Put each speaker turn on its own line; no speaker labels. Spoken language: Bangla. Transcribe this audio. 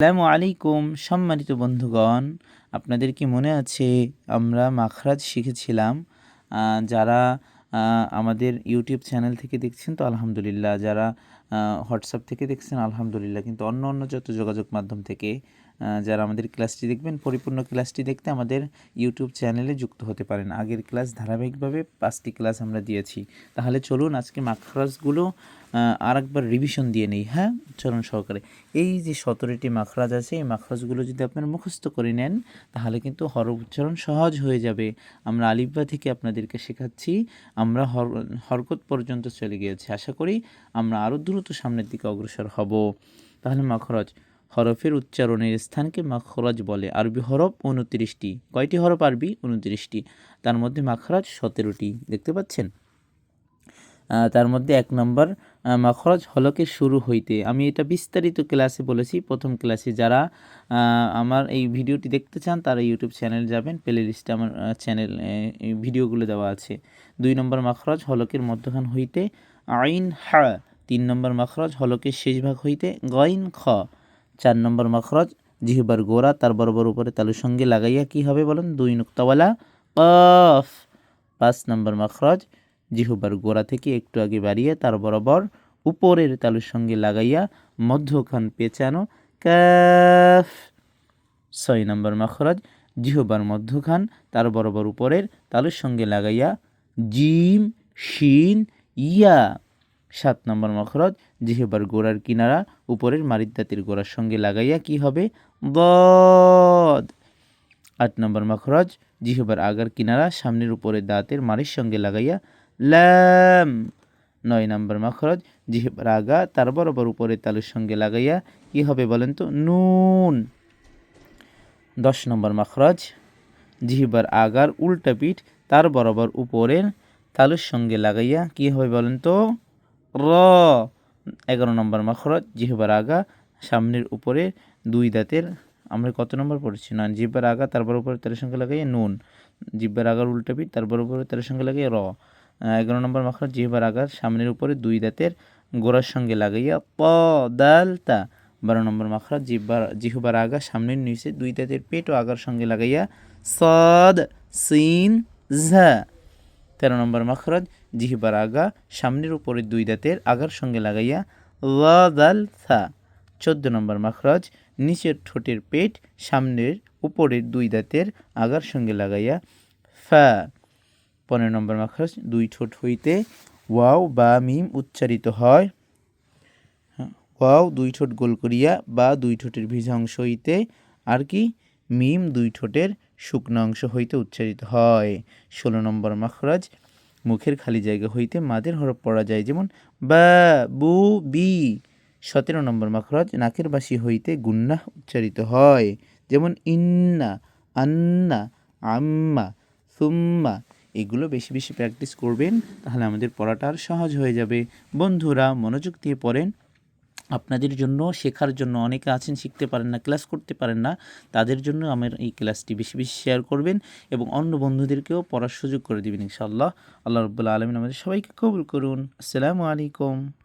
আসসালামু আলাইকুম, সম্মানিত বন্ধুগণ। আপনাদের কি মনে আছে, আমরা মাখরাজ শিখেছিলাম? যারা আমাদের ইউটিউব চ্যানেল থেকে দেখছেন তো, আলহামদুলিল্লাহ, যারা হোয়াটসঅ্যাপ থেকে দেখছেন, আলহামদুলিল্লাহ। কিন্তু অন্য অন্য যত যোগাযোগ মাধ্যম থেকে যারা আমাদের ক্লাসটি দেখবেন, পরিপূর্ণ ক্লাসটি দেখতে আমাদের ইউটিউব চ্যানেলে যুক্ত হতে পারেন। আগের ক্লাস ধারাবাহিকভাবে পাঁচটি ক্লাস আমরা দিয়েছি। তাহলে চলুন, আজকে মাখরাজগুলো আর একবার রিভিশন দিয়ে নেই হ্যাঁ? চলুন সহকারে। এই যে সতেরোটি মাখরাজ আছে, এই মাখরাজগুলো যদি আপনারা মুখস্থ করে নেন, তাহলে কিন্তু হর উচ্চারণ সহজ হয়ে যাবে। আমরা আলিফবা থেকে আপনাদেরকে শেখাচ্ছি, আমরা হর, হরকত পর্যন্ত চলে গিয়েছি। আশা করি আমরা আরও দ্রুত সামনের দিকে অগ্রসর হব। তাহলে মাখরজ, হরফের উচ্চারণের স্থানকে মাখরাজ বলে। আরবি হরফ উনত্রিশটি। কয়টি হরফ আরবি? উনত্রিশটি। তার মধ্যে মাখরাজ সতেরোটি। দেখতে পাচ্ছেন? তার মধ্যে এক নম্বর মাখরাজ হলকে শুরু হইতে। আমি এটা বিস্তারিত ক্লাসে বলেছি। প্রথম ক্লাসে যারা আমার এই ভিডিওটি দেখতে চান, তারা ইউটিউব চ্যানেল যাবেন। প্লে লিস্টে আমার চ্যানেল ভিডিওগুলো দেওয়া আছে। দুই নম্বর, মাখরাজ হলকের মধ্যখান হইতে আইন হা তিন নম্বর মাখরাজ হলকের শেষ ভাগ হইতে গইন খ। চার নম্বর মাখরাজ, জিহবার গোড়া, তার বরাবর উপরে তালুর সঙ্গে লাগাইয়া কি হবে বলেন? দুই নুক্তাওয়ালা, কফ। পাঁচ নম্বর মাখরাজ, জিহুবার গোড়া থেকে একটু আগে বাড়িয়ে তার বরাবর উপরের তালুর সঙ্গে লাগাইয়া মধ্যখান পেঁচানো, কাফ। ছয় নম্বর মাখরাজ, জিহুবার মধ্যখান, তার বরাবর উপরের তালুর সঙ্গে লাগাইয়া জিম, শিন, ইয়া। সাত নম্বর মখরজ, জিহেবার গোড়ার কিনারা, উপরের মারিদাতির গোড়ার সঙ্গে লাগাইয়া কি হবে? বদ আট নম্বর মখরজ, জিহেবার আগার কিনারা, সামনের উপরে দাঁতের মারির সঙ্গে লাগাইয়া ল্যাম। নয় নম্বর মখরজ, জিহেবার আগা, তার বরাবর উপরে তালুর সঙ্গে লাগাইয়া কি হবে বলেন তো? নুন। দশ নম্বর মখরজ, জিহিবার আগার উল্টা পিঠ, তার বরাবর উপরের তালুর সঙ্গে লাগাইয়া কি হবে বলেন তো? র। এগারো নম্বর মখরজ জিহবার আগা সামনের উপরে দুই দাঁতের, আমরা কত নম্বর পড়েছি? না জিব্বার আগা তারপর উপরে তেরোর সঙ্গে লাগাইয়ে নুন। জিব্বার আগার উল্টা তারপর উপরে তেরোর সঙ্গে লাগাইয়ে র। এগারো নম্বর মখরজ জিহবার আগার সামনের উপরে দুই দাঁতের গোড়ার সঙ্গে লাগাইয়া প দাল, তা। বারো নম্বর মাখরাজ জিহ্বার জিহবার আগা সামনের নিচে দুই দাঁতের পেট ও আগার সঙ্গে লাগাইয়া সদ, সিন, ঝা। তেরো নম্বর মাখরাজ জিহিবার আগা সামনের উপরে দুই দাঁতের আগার সঙ্গে লাগাইয়া লাল থা। চোদ্দ নম্বর মাখরাজ নিচের ঠোঁটের পেট সামনের উপরের দুই দাঁতের আগার সঙ্গে লাগাইয়া ফা। পনেরো নম্বর মাখরাজ দুই ঠোঁট হইতে ওয়াও বা মিম উচ্চারিত হয়। হ্যাঁ, ওয়াও দুই ঠোঁট গোল করিয়া বা দুই ঠোঁটের ভিজা অংশ হইতে আর কি মিম দুই ঠোঁটের শুকনো অংশ হইতে উচ্চারিত হয়। ষোলো নম্বর মাখরাজ, মুখের খালি জায়গা হইতে মাদের হরফ পড়া যায় যেমন বা, বু, বি। সতেরো নম্বর মাখরাজ, নাকের বাসি হইতে গুন্নাহ উচ্চারিত হয়। যেমন ইন্না, আন্না, আম্মা, সুম্মা। এগুলো বেশি বেশি প্র্যাকটিস করবেন, তাহলে আমাদের পড়াটা আর সহজ হয়ে যাবে। বন্ধুরা, মনোযোগ দিয়ে পড়েন। আপনাদের জন্য, শেখার জন্য, অনেকে আছেন, শিখতে পারেন না, ক্লাস করতে পারেন না, তাদের জন্য আমার এই ক্লাসটি বেশি বেশি শেয়ার করবেন এবং অন্য বন্ধুদেরকেও পড়ার সুযোগ করে দেবেন, ইনশাআল্লাহ। আল্লাহ রবুল্লা আলমিন আমাদের সবাইকে কবুল করুন। আসসালামু আলাইকুম।